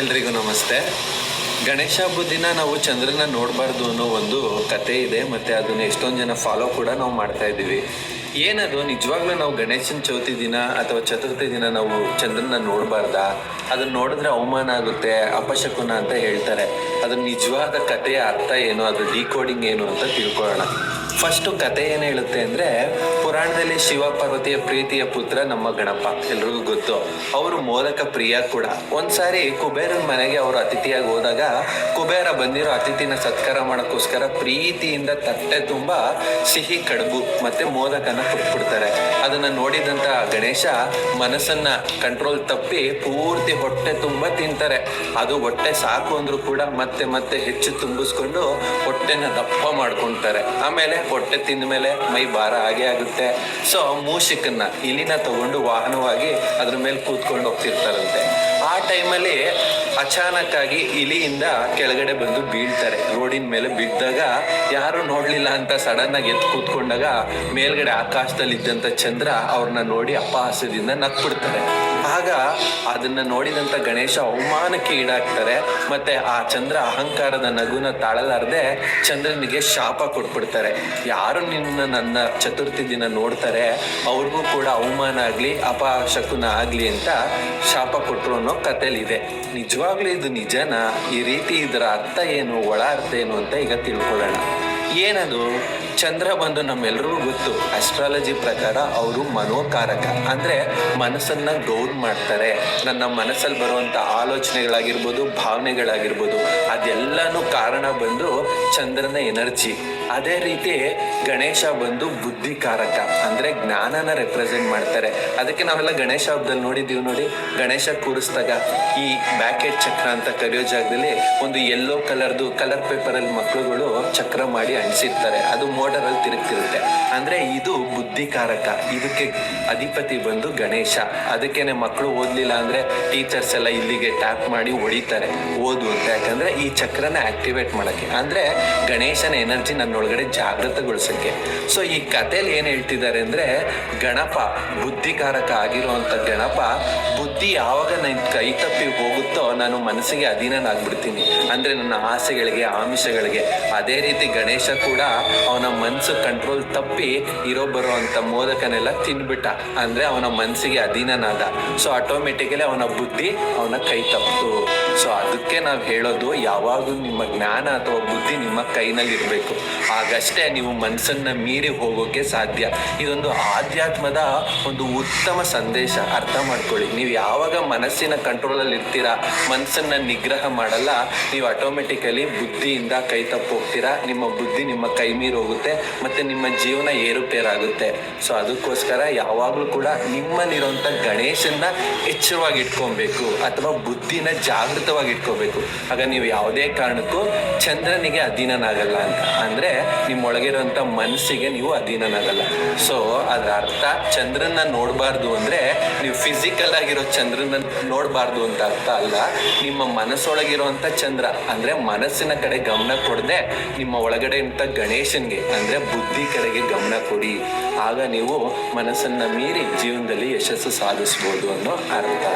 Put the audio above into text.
ಎಲ್ರಿಗೂ ನಮಸ್ತೆ. ಗಣೇಶ ಹಬ್ಬದ ದಿನ ನಾವು ಚಂದ್ರನ ನೋಡಬಾರ್ದು ಅನ್ನೋ ಒಂದು ಕತೆ ಇದೆ, ಮತ್ತೆ ಅದನ್ನ ಎಷ್ಟೊಂದು ಜನ ಫಾಲೋ ಕೂಡ ನಾವು ಮಾಡ್ತಾ ಇದ್ದೀವಿ. ಏನದು? ನಿಜವಾಗ್ಲೂ ನಾವು ಗಣೇಶನ ಚೌತಿ ದಿನ ಅಥವಾ ಚತುರ್ಥಿ ದಿನ ನಾವು ಚಂದ್ರನ ನೋಡಬಾರ್ದಾ? ಅದನ್ನ ನೋಡಿದ್ರೆ ಅವಮಾನ ಆಗುತ್ತೆ, ಅಪಶಕುನ ಅಂತ ಹೇಳ್ತಾರೆ. ಅದ್ರ ನಿಜವಾದ ಕಥೆಯ ಅರ್ಥ ಏನು? ಅದ್ರ ಡಿಕೋಡಿಂಗ್ ಏನು ಅಂತ ತಿಳ್ಕೊಳ್ಳೋಣ. ಫಸ್ಟು ಕತೆ ಏನು ಹೇಳುತ್ತೆ ಅಂದ್ರೆ, ಪುರಾಣದಲ್ಲಿ ಶಿವ ಪಾರ್ವತಿಯ ಪ್ರೀತಿಯ ಪುತ್ರ ನಮ್ಮ ಗಣಪ. ಎಲ್ರಿಗೂ ಗೊತ್ತು. ಅವರು ಮೋದಕ ಪ್ರಿಯ ಕೂಡ. ಒಂದ್ಸಾರಿ ಕುಬೇರನ ಮನೆಗೆ ಅವರು ಅತಿಥಿಯಾಗಿ ಹೋದಾಗ, ಕುಬೇರ ಬಂದಿರೋ ಅತಿಥಿನ ಸತ್ಕಾರ ಮಾಡೋಕ್ಕೋಸ್ಕರ ಪ್ರೀತಿಯಿಂದ ತಟ್ಟೆ ತುಂಬಾ ಸಿಹಿ ಕಡುಬು ಮತ್ತೆ ಮೋದಕನ ಕೊಟ್ಬಿಡ್ತಾರೆ. ಅದನ್ನ ನೋಡಿದಂತ ಗಣೇಶ ಮನಸ್ಸನ್ನ ಕಂಟ್ರೋಲ್ ತಪ್ಪಿ ಪೂರ್ತಿ ಹೊಟ್ಟೆ ತುಂಬಾ ತಿಂತಾರೆ. ಅದು ಹೊಟ್ಟೆ ಸಾಕು ಅಂದ್ರೂ ಕೂಡ ಮತ್ತೆ ಮತ್ತೆ ಮತ್ತೆ ಹೆಚ್ಚು ತುಂಬಿಸ್ಕೊಂಡು ಹೊಟ್ಟೆನ ದಪ್ಪ ಮಾಡ್ಕೊಂತಾರೆ. ಆಮೇಲೆ ಹೊಟ್ಟೆ ತಿಂದ ಮೇಲೆ ಮೈ ಭಾರ ಹಾಗೆ ಆಗುತ್ತೆ. ಸೊ ಮೂಷಿಕನ್ನ ಇಲಿನ ತಗೊಂಡು ವಾಹನವಾಗಿ ಅದ್ರ ಮೇಲೆ ಕೂತ್ಕೊಂಡು ಹೋಗ್ತಿರ್ತಾರಂತೆ. ಆ ಟೈಮಲ್ಲಿ ಅಚಾನಕ್ ಆಗಿ ಇಲಿಯಿಂದ ಕೆಳಗಡೆ ಬಂದು ಬೀಳ್ತಾರೆ. ರೋಡಿನ ಮೇಲೆ ಬಿದ್ದಾಗ ಯಾರು ನೋಡ್ಲಿಲ್ಲ ಅಂತ ಸಡನ್ ಆಗಿ ಎದ್ದು ಕೂತ್ಕೊಂಡಾಗ ಮೇಲ್ಗಡೆ ಆಕಾಶದಲ್ಲಿ ಇದ್ದಂತ ಚಂದ್ರ ಅವ್ರನ್ನ ನೋಡಿ ಅಪಹಾಸ್ಯದಿಂದ ನಕ್ಬಿಡ್ತಾರೆ. ಆಗ ಅದನ್ನ ನೋಡಿದಂತ ಗಣೇಶ ಅವಮಾನಕ್ಕೆ ಈಡಾಗ್ತಾರೆ. ಮತ್ತೆ ಆ ಚಂದ್ರ ಅಹಂಕಾರದ ನಗುನ ತಾಳಲಾರದೆ ಚಂದ್ರನಿಗೆ ಶಾಪ ಕೊಟ್ಬಿಡ್ತಾರೆ. ಯಾರು ನಿನ್ನ ನನ್ನ ಚತುರ್ಥಿ ದಿನ ನೋಡ್ತಾರೆ, ಅವ್ರಿಗೂ ಕೂಡ ಅವಮಾನ ಆಗ್ಲಿ, ಅಪಶಕುನ ಆಗ್ಲಿ ಅಂತ ಶಾಪ ಕೊಟ್ಟರು ಅನ್ನೋ ಕಥೆಲಿ ಇದೆ ನಿಜವಾಗ್ಲೂ ಇದು ನಿಜನಾ? ಈ ರೀತಿ ಇದರ ಅರ್ಥ ಏನು, ಒಳ ಅರ್ಥ ಏನು ಅಂತ ಈಗ ತಿಳ್ಕೊಳ್ಳೋಣ. ಏನದು? ಚಂದ್ರ ಬಂದು ನಮ್ಮೆಲ್ಲರಿಗೂ ಗೊತ್ತು. ಅಸ್ಟ್ರಾಲಜಿ ಪ್ರಕಾರ ಅವರು ಮನೋಕಾರಕ. ಅಂದರೆ ಮನಸ್ಸನ್ನು ಗೌನ್ ಮಾಡ್ತಾರೆ. ನನ್ನ ಮನಸ್ಸಲ್ಲಿ ಬರುವಂಥ ಆಲೋಚನೆಗಳಾಗಿರ್ಬೋದು, ಭಾವನೆಗಳಾಗಿರ್ಬೋದು, ಅದೆಲ್ಲನೂ ಕಾರಣ ಬಂದು ಚಂದ್ರನ ಎನರ್ಜಿ. ಅದೇ ರೀತಿ ಗಣೇಶ ಬಂದು ಬುದ್ಧಿಕಾರಕ. ಅಂದರೆ ಜ್ಞಾನನ ರೆಪ್ರೆಸೆಂಟ್ ಮಾಡ್ತಾರೆ. ಅದಕ್ಕೆ ನಾವೆಲ್ಲ ಗಣೇಶ ಹಬ್ಬದಲ್ಲಿ ನೋಡಿದ್ದೀವಿ ನೋಡಿ. ಗಣೇಶ ಕೂರಿಸಿದಾಗ ಈ ಬ್ಯಾಕೆಟ್ ಚಕ್ರ ಅಂತ ಕರೆಯೋ ಜಾಗದಲ್ಲಿ ಒಂದು ಯೆಲ್ಲೋ ಕಲರ್ದು ಕಲರ್ ಪೇಪರಲ್ಲಿ ಮಕ್ಕಳುಗಳು ಚಕ್ರ ಮಾಡಿ ಅಂಟಿಸಿರ್ತಾರೆ ಅದು ಮೋಟರ್ ಅಲ್ಲಿ ತಿರುಗ್ತಿರುತ್ತೆ. ಅಂದ್ರೆ ಇದು ಬುದ್ಧಿಕಾರಕ. ಇದಕ್ಕೆ ಅಧಿಪತಿ ಬಂದು ಗಣೇಶ. ಅದಕ್ಕೇನೆ ಮಕ್ಕಳು ಓದ್ಲಿಲ್ಲ ಅಂದ್ರೆ ಟೀಚರ್ಸ್ ಎಲ್ಲ ಇಲ್ಲಿಗೆ ಟ್ಯಾಪ್ ಮಾಡಿ ಹೊಡಿತಾರೆ. ಓದು ಅಂತ. ಯಾಕಂದ್ರೆ ಈ ಚಕ್ರನ ಆಕ್ಟಿವೇಟ್ ಮಾಡಕ್ಕೆ. ಅಂದ್ರೆ ಗಣೇಶನ ಎನರ್ಜಿ ನನ್ನೊಳಗಡೆ ಜಾಗೃತಗೊಳಿಸಕ್ಕೆ. ಸೊ ಈ ಕಥೆಯಲ್ಲಿ ಏನ್ ಹೇಳ್ತಿದ್ದಾರೆ ಅಂದ್ರೆ ಗಣಪ, ಬುದ್ಧಿಕಾರಕ ಆಗಿರುವಂತ ಗಣಪ, ಬುದ್ಧಿ ಯಾವಾಗ ನನ್ನ ಕೈ ತಪ್ಪಿ ಹೋಗುತ್ತೋ ನಾನು ಮನಸ್ಸಿಗೆ ಅಧೀನನಾಗ್ಬಿಡ್ತೀನಿ. ಅಂದ್ರೆ ನನ್ನ ಆಸೆಗಳಿಗೆ, ಆಮಿಷಗಳಿಗೆ. ಅದೇ ರೀತಿ ಗಣೇಶ ಕೂಡ ಅವನ ಮನಸ್ಸು ಕಂಟ್ರೋಲ್ ತಪ್ಪಿ ಇರೋ ಬರೋ ಅಂತ ಮೋದಕನೆಲ್ಲ ತಿನ್ಬಿಟ್ಟ. ಅಂದ್ರೆ ಅವನ ಮನಸ್ಸಿಗೆ ಅಧೀನನಾದ. ಸೊ ಆಟೋಮೆಟಿಕಲಿ ಅವನ ಬುದ್ಧಿ ಅವನ ಕೈ ತಪ್ಪಿತು ಸೊ ಅದಕ್ಕೆ ನಾವು ಹೇಳೋದು ಯಾವಾಗಲೂ ನಿಮ್ಮ ಜ್ಞಾನ ಅಥವಾ ಬುದ್ಧಿ ನಿಮ್ಮ ಕೈನಲ್ಲಿ ಇರಬೇಕು ಆಗಷ್ಟೇ ನೀವು ಮನಸ್ಸನ್ನ ಮೀರಿ ಹೋಗೋಕೆ ಸಾಧ್ಯ. ಇದೊಂದು ಆಧ್ಯಾತ್ಮದ ಒಂದು ಉತ್ತಮ ಸಂದೇಶ. ಅರ್ಥ ಮಾಡ್ಕೊಳ್ಳಿ. ನೀವು ಯಾವಾಗ ಮನಸ್ಸಿನ ಕಂಟ್ರೋಲಲ್ಲಿ ಇರ್ತೀರಾ ಮನಸ್ಸನ್ನ ನಿಗ್ರಹ ಮಾಡಲ್ಲ, ನೀವು ಆಟೋಮೆಟಿಕಲಿ ಬುದ್ಧಿಯಿಂದ ಕೈ ತಪ್ಪು ಹೋಗ್ತೀರಾ, ನಿಮ್ಮ ಬುದ್ಧಿ ನಿಮ್ಮ ಕೈ ಮೀರಿ ಹೋಗುತ್ತೆ, ಮತ್ತೆ ನಿಮ್ಮ ಜೀವನ ಏರುಪೇರಾಗುತ್ತೆ. ಸೊ ಅದಕ್ಕೋಸ್ಕರ ಯಾವಾಗಲೂ ಕೂಡ ನಿಮ್ಮಲ್ಲಿರುವಂಥ ಗಣೇಶನ್ನ ಎಚ್ಚರವಾಗಿ ಇಟ್ಕೊಬೇಕು ಅಥವಾ ಬುದ್ಧಿನ ಜಾಗೃತವಾಗಿ ಇಟ್ಕೋಬೇಕು ಆಗ ನೀವು ಯಾವುದೇ ಕಾರಣಕ್ಕೂ ಚಂದ್ರನಿಗೆ ಅಧೀನನಾಗಲ್ಲ ಅಂತ. ಅಂದ್ರೆ ನಿಮ್ಮೊಳಗಿರುವಂಥ ಮನಸ್ಸಿಗೆ ನೀವು ಅಧೀನನಾಗಲ್ಲ. ಸೊ ಅದರ ಅರ್ಥ ಚಂದ್ರನ್ನ ನೋಡಬಾರ್ದು ಅಂದ್ರೆ ನೀವು ಫಿಸಿಕಲ್ ಆಗಿರೋ ಚಂದ್ರನ ನೋಡಬಾರ್ದು ಅಂತ ಅರ್ಥ ಅಲ್ಲ. ನಿಮ್ಮ ಮನಸ್ಸೊಳಗಿರುವಂಥ ಚಂದ್ರ, ಅಂದ್ರೆ ಮನಸ್ಸಿನ ಕಡೆ ಗಮನ ಕೊಡದೆ ನಿಮ್ಮ ಒಳಗಡೆ ಇಂಥ ಗಣೇಶನ್ಗೆ ಅಂದ್ರೆ ಬುದ್ಧಿ ಕಡೆಗೆ ಗಮನ ಕೊಡಿ. ಆಗ ನೀವು ಮನಸ್ಸನ್ನ ಮೀರಿ ಜೀವನದಲ್ಲಿ ಯಶಸ್ಸು ಸಾಧಿಸ್ಬೋದು ಅನ್ನೋ ಅರ್ಥ.